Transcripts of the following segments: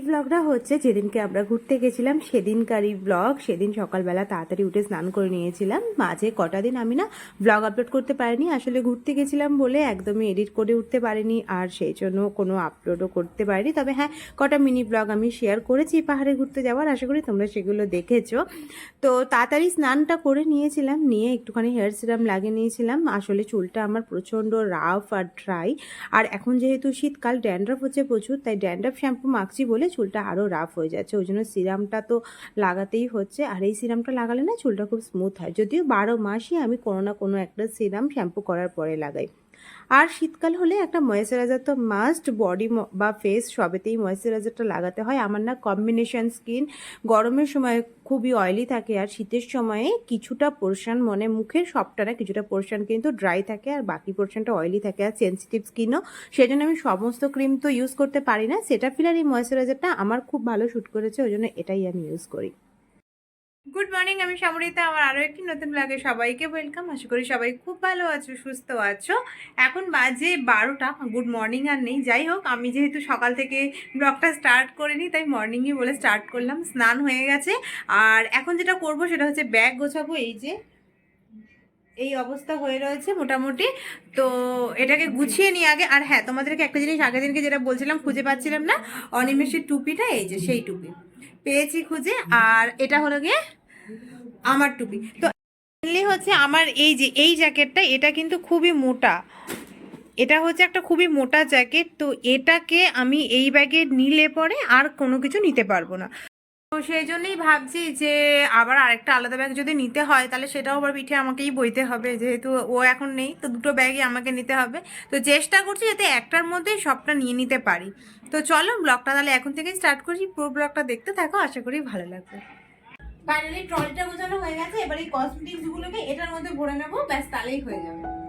এই ব্লগটা হচ্ছে যেদিনকে আমরা ঘুরতে গেছিলাম, সেদিনকারই ব্লগ সেদিন সকালবেলা তাড়াতাড়ি উঠে স্নান করে নিয়েছিলাম। মাঝে কটা দিন আমি না ব্লগ আপলোড করতে পারিনি। আসলে ঘুরতে গেছিলাম বলে একদমই এডিট করে উঠতে পারিনি আর সেই জন্য কোনো আপলোডও করতে পারিনি। তবে হ্যাঁ কটা মিনি ব্লগ আমি শেয়ার করেছি পাহাড়ে ঘুরতে যাওয়ার। আশা করি তোমরা সেগুলো দেখেছ। তো তাড়াতাড়ি স্নানটা করে নিয়েছিলাম, নিয়ে একটুখানি হেয়ার সিরাম লাগিয়ে নিয়েছিলাম। আসলে চুলটা আমার প্রচণ্ড রাফ আর ড্রাই আর এখন যেহেতু শীতকাল ড্যান্ড্রফ হচ্ছে প্রচুর, তাই ড্যান্ড্রফ শ্যাম্পু মাখছি বলে চুলটা আরও রাফ হয়ে যাচ্ছে। ওই জন্য সিরামটা তো লাগাতেই হচ্ছে। আর এই সিরামটা লাগালে না চুলটা খুব স্মুথ হয়। যদিও বারো মাসই আমি কোনো না কোনো একটা সিরাম শ্যাম্পু করার পরে লাগাই। আর শীতকাল হলে একটা ময়েশ্চারাইজার তো মাস্ট বডি বা ফেস সবেতেই ময়েশ্চারাইজারটা লাগাতে হয়। আমার না কম্বিনেশন স্কিন গরমের সময় খুবই অয়েলি থাকে আর শীতের সময়ে কিছুটা পোর্শন মানে মুখের সবটা না, কিছুটা পোর্শন কিন্তু ড্রাই থাকে আর বাকি পোর্শনটা অয়েলি থাকে আর সেন্সিটিভ স্কিনও সেই জন্য আমি সমস্ত ক্রিম তো ইউজ করতে পারি না। সেটা ফিলার এই ময়েশ্চারাইজারটা আমার খুব ভালো শ্যুট করেছে, ওই জন্য এটাই আমি ইউজ করি। গুড মর্নিং আমি সামরিতা। আমার আরও একটি নতুন ব্লগে সবাইকে ওয়েলকাম আশা করি সবাই খুব ভালো আছো, সুস্থ আছো। এখন বাজে বারোটা। গুড মর্নিং আর নেই। যাই হোক, আমি যেহেতু সকাল থেকে ব্লগটা স্টার্ট করিনি, তাই মর্নিংয়ে বলে স্টার্ট করলাম। স্নান হয়ে গেছে। আর এখন যেটা করব, সেটা হচ্ছে ব্যাগ গোছাবো। এই যে এই অবস্থা হয়ে রয়েছে মোটামুটি। তো এটাকে গুছিয়ে নিই আগে, আর হ্যাঁ তোমাদেরকে একটা জিনিস আগের দিনকে যেটা বলছিলাম, খুঁজে পাচ্ছিলাম না, অনিমেষের টুপিটা, এই যে সেই টুপি। পেয়েছি খুঁজে, আর এটা হলো গিয়ে আমার টুপি। তো হচ্ছে আমার এই যে, এই জ্যাকেটটা, এটা কিন্তু খুবই মোটা। এটা হচ্ছে একটা খুবই মোটা জ্যাকেট, তো এটাকে আমি এই ব্যাগে নিলে পরে আর কোনো কিছু নিতে পারব না। তো সেই জন্যই ভাবছি যে আবার আরেকটা আলাদা ব্যাগ যদি নিতে হয়, তাহলে সেটাও আবার পিঠে আমাকেই বইতে হবে। যেহেতু ও এখন নেই, তো দুটো ব্যাগই আমাকে নিতে হবে। তো চেষ্টা করছি যাতে একটার মধ্যেই সবটা নিয়ে নিতে পারি। তো চলো ব্লগটা তাহলে এখন থেকেই স্টার্ট করছি। পুরো ব্লগটা দেখতে থাকো, আশা করি ভালো লাগবে। ফাইনালি ট্রলিটা গোছানো হয়ে গেছে। এবার এই কসমেটিক্স গুলোকে এটার মধ্যে ভরে নেব। ব্যাস, তাহলেই হয়ে যাবে।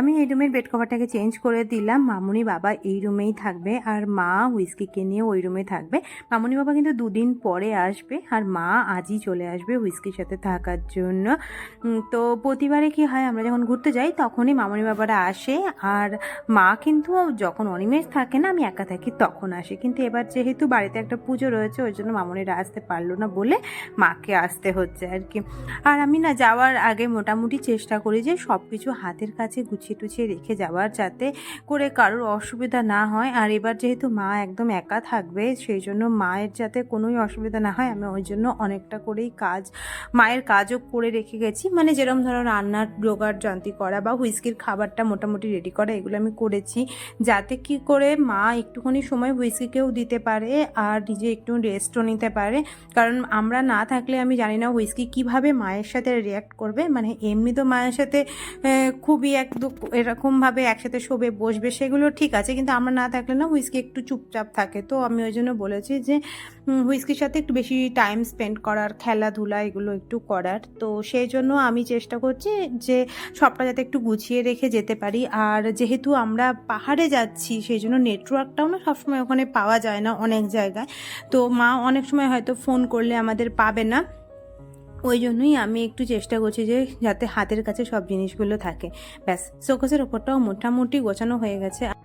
আমি এই রুমের বেড কভারটাকে চেঞ্জ করে দিলাম। মামুনি বাবা এই রুমেই থাকবে আর মা হুইস্কিকে নিয়ে ওই রুমে থাকবে। মামুনি বাবা কিন্তু দুদিন পরে আসবে আর মা আজই চলে আসবে হুইস্কির সাথে থাকার জন্য। তো প্রতিবারে কি হয়, আমরা যখন ঘুরতে যাই তখনই মামুনি বাবারা আসে আর মা কিন্তু যখন অনিমেষ থাকে না, আমি একা থাকি তখন আসে। কিন্তু এবার যেহেতু বাড়িতে একটা পুজো রয়েছে, ওই জন্য মামুনিরা আসতে পারল না বলে মাকে আসতে হচ্ছে আর কি। আর আমি না যাওয়ার আগে মোটামুটি চেষ্টা করি যে সব কিছু হাতের কাছে গুছিয়ে টুছিয়ে রেখে যাওয়ার যাতে করে কারোর অসুবিধা না হয়। আর এবার যেহেতু মা একদম একা থাকবে, সেই জন্য মায়ের যাতে কোনোই অসুবিধা না হয়, আমি ওই জন্য অনেকটা করেই কাজ, মায়ের কাজও করে রেখে গেছি। মানে যেরকম ধরো রান্নার জোগাড় যন্ত্রী করা বা হুইস্কির খাবারটা মোটামুটি রেডি করা, এগুলো আমি করেছি। যাতে কি করে মা একটুখানি সময় হুইস্কিকেও দিতে পারে আর নিজে একটু রেস্টও নিতে পারে। কারণ আমরা না থাকলে আমি জানি না হুইস্কি কীভাবে মায়ের সাথে রিয়াক্ট করবে। মানে এমনি তো মায়ের সাথে খুবই একদম এরকমভাবে একসাথে শোবে, বসবে, সেগুলো ঠিক আছে, কিন্তু আমরা না থাকলে না হুইস্কি একটু চুপচাপ থাকে। তো আমি ওই জন্য বলেছি যে হুইস্কির সাথে একটু বেশি টাইম স্পেন্ড করার, খেলাধুলা এগুলো একটু করার। তো সেই জন্য আমি চেষ্টা করছি যে, সবটা যাতে একটু গুছিয়ে রেখে যেতে পারি। আর যেহেতু আমরা পাহাড়ে যাচ্ছি, সেই জন্য নেটওয়ার্কটাও না সবসময় ওখানে পাওয়া যায় না অনেক জায়গায়। তো মা অনেক সময় হয়তো ফোন করলে আমাদের পাবে না। ওই জন্যই আমি একটু চেষ্টা করছি যে যাতে হাতের কাছে সব জিনিসগুলো থাকে। ব্যাস, শোকসের ওপরটাও মোটামুটি গোছানো হয়ে গেছে।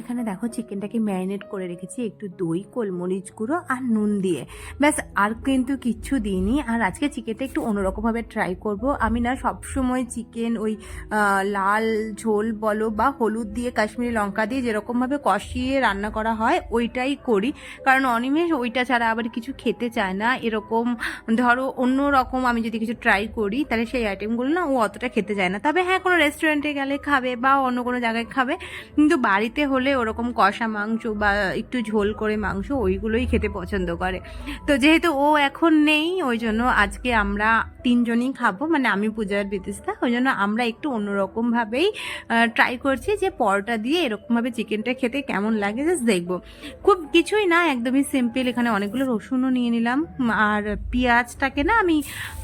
এখানে দেখো চিকেনটাকে ম্যারিনেট করে রেখেছি, একটু দই, গোলমরিচ গুঁড়ো আর নুন দিয়ে। ব্যাস, আর কিন্তু কিচ্ছু দিইনি। আর আজকে চিকেনটা একটু অন্যরকমভাবে ট্রাই করব। আমি না সবসময় চিকেন ওই লাল ঝোল বলো বা হলুদ দিয়ে, কাশ্মীরি লঙ্কা দিয়ে যেরকমভাবে কষিয়ে রান্না করা হয়, ওইটাই করি। কারণ অনিমেষ ওইটা ছাড়া আবার কিছু খেতে চায় না। এরকম ধরো অন্য রকম আমি যদি কিছু ট্রাই করি, তাহলে সেই আইটেমগুলো না ও অতটা খেতে চায় না। তবে হ্যাঁ কোনো রেস্টুরেন্টে গেলে খাবে বা অন্য কোনো জায়গায় খাবে। কিন্তু বাড়িতে হলে ওরকম কষা মাংস বা একটু ঝোল করে মাংস ওইগুলোই খেতে পছন্দ করে। তো যেহেতু ও এখন নেই, ওই জন্য আজকে আমরা তিনজনই খাব মানে আমি পূজার বিদেশটা ওই জন্য আমরা একটু অন্যরকমভাবেই ট্রাই করছি যে পরোটা দিয়ে এরকমভাবে চিকেনটা খেতে কেমন লাগে জাস্ট দেখব। খুব কিছুই না, একদমই সিম্পল এখানে অনেকগুলো রসুনও নিয়ে নিলাম, আর পেঁয়াজটাকে না আমি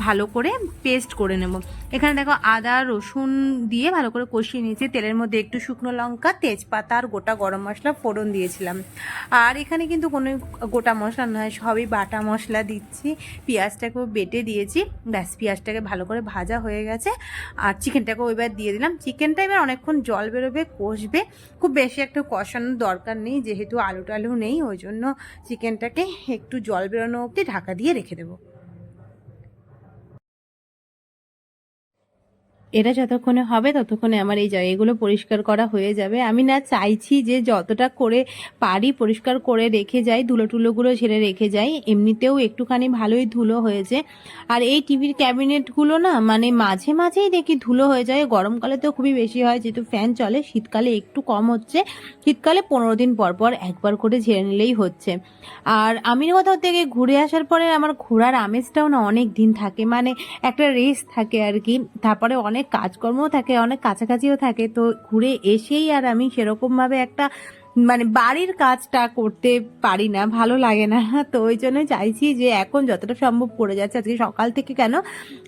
ভালো করে পেস্ট করে নেব। এখানে দেখো আদা, রসুন দিয়ে ভালো করে কষিয়ে নিয়েছি, তেলের মধ্যে একটু শুকনো লঙ্কা, তেজপাতা আর গোটা গরম মশলা ফোড়ন দিয়েছিলাম। আর এখানে কিন্তু কোনো গোটা মশলা নয়, সবই বাটা মশলা দিচ্ছি, পেঁয়াজটাকেও বেটে দিয়েছি, ব্যাস। ব্যাস পেঁয়াজটাকে ভালো করে ভাজা হয়ে গেছে। আর চিকেনটাকে ওইবার দিয়ে দিলাম। চিকেনটা এবার অনেকক্ষণ জল বেরোবে, কষবে। খুব বেশি একটা কষানোর দরকার নেই, যেহেতু আলু টালু নেই, ওই জন্য চিকেনটাকে একটু জল বেরোনো অবধি ঢাকা দিয়ে রেখে দেবো। এটা যতক্ষণে হবে ততক্ষণে আমার এই জায়গাগুলো পরিষ্কার করা হয়ে যাবে। আমি না চাইছি যে যতটা করে পারি পরিষ্কার করে রেখে যাই ধুলো টুলোগুলো ঝেড়ে রেখে যাই। এমনিতেও একটুখানি ভালোই ধুলো হয়েছে। আর এই টিভির ক্যাবিনেটগুলো না মানে মাঝে মাঝেই দেখি ধুলো হয়ে যায়। গরমকালে তো খুবই বেশি হয়, যেহেতু ফ্যান চলে, শীতকালে একটু কম হচ্ছে। শীতকালে পনেরো দিন পর পর একবার করে ঝেড়ে নিলেই হচ্ছে। আর আমি কোথাও থেকে ঘুরে আসার পরে আমার ঘোরার আমেজটাও না অনেক দিন থাকে। মানে একটা রেস্ট থাকে আর কি। তারপরে অনেক কাজকর্মও থাকে, অনেক কাছাকাছিও থাকে। তো ঘুরে এসেই আর আমি সেরকমভাবে একটা মানে বাড়ির কাজটা করতে পারি না, ভালো লাগে না। তো ওই জন্য চাইছি যে এখন যতটা সম্ভব করে যাচ্ছে। আজকে সকাল থেকে কেন,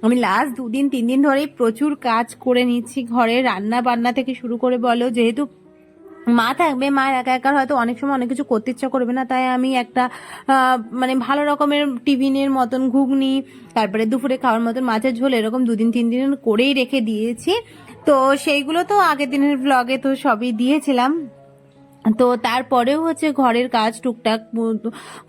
আমি লাস্ট দুদিন তিন দিন ধরেই প্রচুর কাজ করে নিচ্ছি। ঘরে রান্না বান্না থেকে শুরু করে বলো, যেহেতু মা থাকবে, মা একা একার হয়তো অনেক সময় অনেক কিছু করতে ইচ্ছা করবে না, তাই আমি একটা মানে ভালো রকমের টিফিনের মতন ঘুগনি, তারপরে দুপুরে খাওয়ার মতন মাছের ঝোল, এরকম দুদিন, তিন দিন করেই রেখে দিয়েছি। তো সেইগুলো তো আগের দিনের ব্লগে তো সবই দিয়েছিলাম। তো তারপরেও হচ্ছে ঘরের কাজ টুকটাক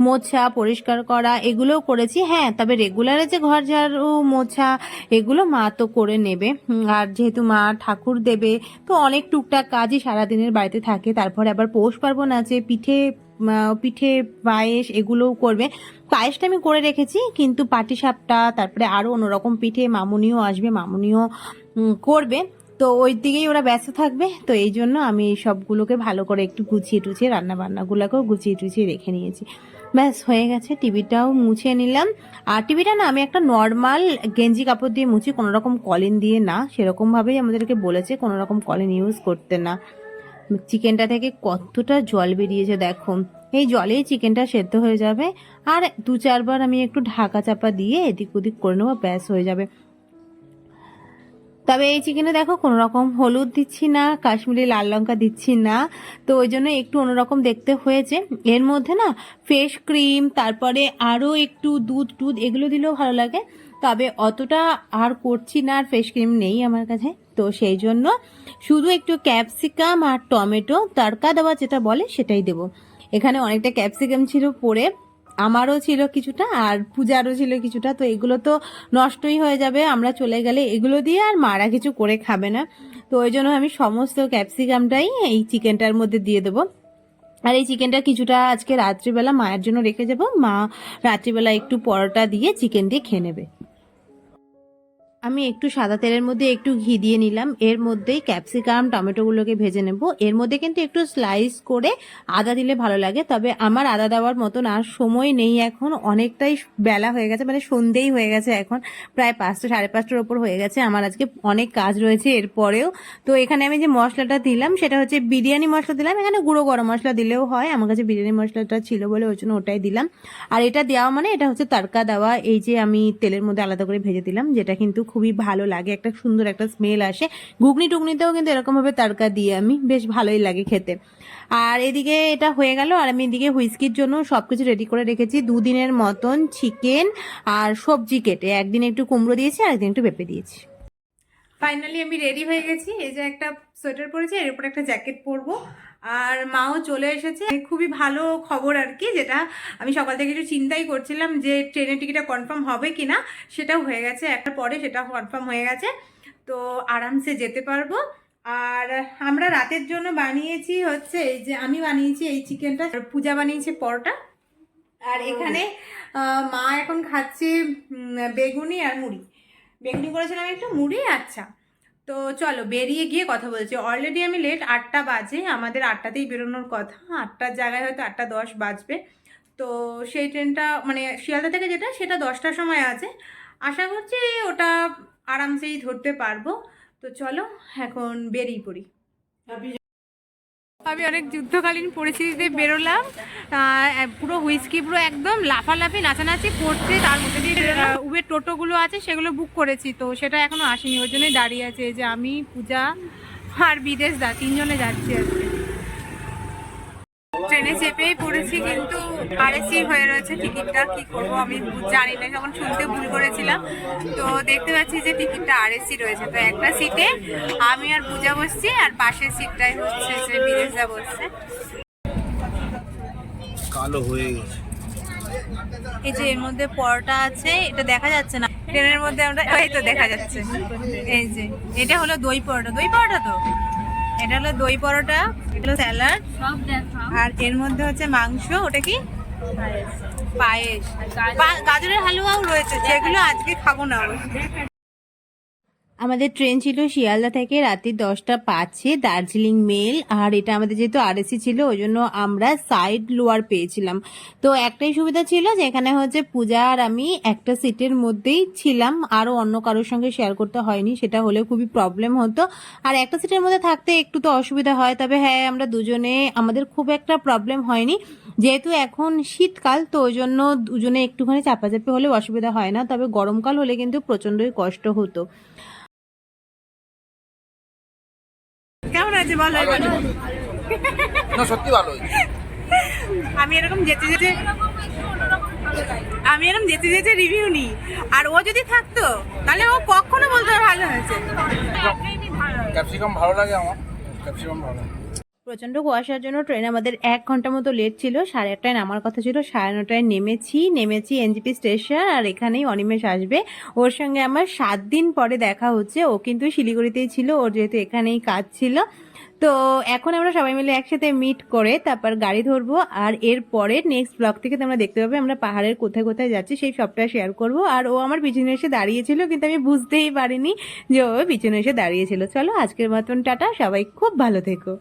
মোছা, পরিষ্কার করা, এগুলোও করেছি। হ্যাঁ তবে রেগুলারে যে ঘর ঝাড়ু মোছা, এগুলো মা তো করে নেবে। আর যেহেতু মা ঠাকুর দেবে, তো অনেক টুকটাক কাজই সারাদিনের বাড়িতে থাকে। তারপরে আবার পৌষ পার্বণ আছে, পিঠে পিঠে পায়েস এগুলোও করবে। পায়েসটা আমি করে রেখেছি, কিন্তু পাটিসাপটা, তারপরে আরও অন্যরকম পিঠে মামুনিও আসবে, মামুনিও করবে। তো ওই দিকেই ওরা ব্যস্ত থাকবে। তো এই জন্য আমি সবগুলোকে ভালো করে একটু গুছিয়ে টুছিয়ে রান্না বান্নাগুলোকেও গুছিয়ে টুছিয়ে রেখে নিয়েছি। ব্যাস, হয়ে গেছে। টিভিটাও মুছে নিলাম। আর টিভিটা না, আমি একটা নর্মাল গেঞ্জি কাপড় দিয়ে মুছি কোনো রকম কলিন দিয়ে না। সেরকমভাবেই আমাদেরকে বলেছে কোনো রকম কলিন ইউজ করতে না। চিকেনটা থেকে কতটা জল বেরিয়েছে দেখো। এই জলেই চিকেনটা সেদ্ধ হয়ে যাবে। আর দু চারবার আমি একটু ঢাকা চাপা দিয়ে এদিক ওদিক করে নেব, ব্যাস হয়ে যাবে। তবে এই চিকেনে দেখো কোনো রকম হলুদ দিচ্ছি না, কাশ্মীরি লাল লঙ্কা দিচ্ছি না। তো ওই জন্য একটু অন্যরকম দেখতে হয়েছে। এর মধ্যে না ফেস ক্রিম, তারপরে আরও একটু দুধ টুধ এগুলো দিলেও ভালো লাগে। তবে অতটা আর করছি না, আর ফেস ক্রিম নেই আমার কাছে। তো সেই জন্য শুধু একটু ক্যাপসিকাম আর টমেটো তড়কা দেওয়া যেটা বলে সেটাই দেবো। এখানে অনেকটা ক্যাপসিকাম ছিল পরে আমারও ছিল কিছুটা আর পূজারও ছিল কিছুটা, তো এগুলো তো নষ্টই হয়ে যাবে, আমরা চলে গেলে এগুলো দিয়ে আর মারা কিছু করে খাবে না। তো ওই জন্য আমি সমস্ত ক্যাপসিকামটাই এই চিকেনটার মধ্যে দিয়ে দেবো। আর এই চিকেনটা কিছুটা আজকে রাত্রিবেলা মায়ের জন্য রেখে যাব, মা রাত্রিবেলা একটু পরোটা দিয়ে চিকেন দিয়ে খেয়ে নেবে। আমি একটু সাদা তেলের মধ্যে একটু ঘি দিয়ে নিলাম। এর মধ্যেই ক্যাপসিকাম, টমেটোগুলোকে ভেজে নেব। এর মধ্যে কিন্তু একটু স্লাইস করে আদা দিলে ভালো লাগে, তবে আমার আদা দেওয়ার মতন আর সময় নেই এখন। অনেকটাই বেলা হয়ে গেছে মানে সন্ধেই হয়ে গেছে এখন। প্রায় পাঁচটা, সাড়ে পাঁচটার ওপর হয়ে গেছে। আমার আজকে অনেক কাজ রয়েছে এরপরেও। তো এখানে আমি যে মশলাটা দিলাম, সেটা হচ্ছে বিরিয়ানি মশলা দিলাম। এখানে গুঁড়ো গরম মশলা দিলেও হয়। আমার কাছে বিরিয়ানি মশলাটা ছিল বলে ওই জন্য ওটাই দিলাম। আর এটা দেওয়া মানে এটা হচ্ছে তারকা দেওয়া। এই যে আমি তেলের মধ্যে আলাদা করে ভেজে দিলাম, যেটা কিন্তু খুবই ভালো লাগে, একটা সুন্দর একটা স্মেল আসে। ঘুগনি টুগনিতেও কিন্তু এরকমভাবে তারকা দিয়ে আমি, বেশ ভালোই লাগে খেতে। আর এদিকে এটা হয়ে গেল, আর আমি এদিকে হুইস্কির জন্য সব কিছু রেডি করে রেখেছি। দুদিনের মতন চিকেন আর সবজি কেটে, একদিন একটু কুমড়ো দিয়েছি আর একদিন একটু পেঁপে দিয়েছি। ফাইনালি আমি রেডি হয়ে গেছি, এই যে একটা সোয়েটার পরেছি, এর উপর একটা জ্যাকেট পরবো। আর মাও চলে এসেছে। খুবই ভালো খবর আর কি, যেটা আমি সকাল থেকে একটু চিন্তাই করছিলাম যে ট্রেনের টিকিটটা কনফার্ম হবে কি না সেটাও হয়ে গেছে। একটা পরে সেটা কনফার্ম হয়ে গেছে। তো আরামসে যেতে পারব। আর আমরা রাতের জন্য বানিয়েছি হচ্ছে এই যে, আমি বানিয়েছি এই চিকেনটা পূজা বানিয়েছে পরোটা। আর এখানে মা এখন খাচ্ছে বেগুনি আর মুড়ি। বেগুনি করেছিলাম একটু, মুড়ি আচ্ছা তো চলো বেরিয়ে গিয়ে কথা বলছি। অলরেডি আমি লেট আটটা বাজে, আমাদের আটটাতেই বেরোনোর কথা। আটটার জায়গায় হয়তো আটটা দশ বাজবে। তো সেই ট্রেনটা মানে শিয়ালদা থেকে যেটা, সেটা দশটার সময় আছে। আশা করছি ওটা আরামসেই ধরতে পারব। তো চলো এখন বেরিয়ে পড়ি। আমি অনেক যুদ্ধকালীন পরিস্থিতিতে বেরোলাম পুরো হুইস্কি, পুরো একদম লাফালাফি, নাচানাচি করছে, তার মধ্যে দিয়ে উবের টোটোগুলো আছে সেগুলো বুক করেছি, তো সেটা এখনও আসেনি, ওই জন্যই দাঁড়িয়ে আছে যে আমি, পূজা আর বিদেশ দা, তিনজনে যাচ্ছি আজকে। ট্রেনে চেপেই পড়েছি কিন্তু আরএসি হয়ে রয়েছে টিকিটটা কি করব আমি জানি না যখন শুনতে ভুল করেছিলাম। তো দেখতে পাচ্ছি যে টিকিটটা আরএসি রয়েছে তো একটা সিটে আমি আর পূজা বসছি আর পাশের সিটটাই হচ্ছে যে বিদেশা বসছে। কালো হয়ে গেছে। এই যে এর মধ্যে পরোটা আছে এটা দেখা যাচ্ছে না। ট্রেনের মধ্যে আমরা এই তো দেখা যাচ্ছে। এই যে এটা হলো দই পরোটা। দই পরোটা তো? এটা হলো দই পরোটা এটা হলো স্যালাড। আর এর মধ্যে হচ্ছে মাংস ওটা কি? পায়েস। গাজরের হালুয়াও রয়েছে যেগুলো আজকে খাব না। আমাদের ট্রেন ছিল শিয়ালদা থেকে রাত্রি দশটা পাঁচে দার্জিলিং মেল, আর এটা আমাদের যেহেতু আরএসি ছিল ওই জন্য আমরা সাইড লোয়ার পেয়েছিলাম। তো একটাই সুবিধা ছিল যে এখানে হচ্ছে পূজা আর আমি একটা সিটের মধ্যেই ছিলাম, আরও অন্য কারোর সঙ্গে শেয়ার করতে হয়নি, সেটা হলে খুবই প্রবলেম হতো। আর একটা সিটের মধ্যে থাকতে একটু তো অসুবিধা হয়, তবে হ্যাঁ আমরা দুজনে, আমাদের খুব একটা প্রবলেম হয়নি। যেহেতু এখন শীতকাল, তো ওই জন্য দুজনে একটুখানি চাপাচাপি হলে অসুবিধা হয় না, তবে গরমকাল হলে কিন্তু প্রচণ্ডই কষ্ট হতো। কেমন ভালো না। সত্যি ভালো হয়েছে। আমি এরকম যেতে যেতে আমি এরকম যেতে যেতে রিভিউ নিই আর ও যদি থাকতো তাহলে ও কখনো বলতে ভালো হয়েছে। ক্যাপসিকাম ভালো লাগে আমার। ক্যাপসিকাম ভালো লাগে। প্রচণ্ড কুয়াশার জন্য ট্রেন আমাদের এক ঘণ্টা মতো লেট ছিল। সাড়ে আটটায় নামার কথা ছিল। সাড়ে নটায় নেমেছি। নেমেছি এনজিপি স্টেশন আর এখানেই অনিমেষ আসবে। ওর সঙ্গে আমার সাত দিন পরে দেখা হচ্ছে। ও কিন্তু শিলিগুড়িতেই ছিল। ওর যেহেতু এখানেই কাজ ছিল। তো এখন আমরা সবাই মিলে একসাথে মিট করে তারপর গাড়ি ধরবো। আর এর পরে নেক্সট ব্লগ থেকে তোমরা দেখতে পাবে আমরা পাহাড়ের কোথায় কোথায় যাচ্ছি। সেই সবটা শেয়ার করব। আর ও আমার পিছনে এসে দাঁড়িয়েছিল, কিন্তু আমি বুঝতেই পারিনি যে ও পিছনে এসে দাঁড়িয়েছিল। চলো আজকের মতন টাটা। সবাই খুব ভালো থেকো।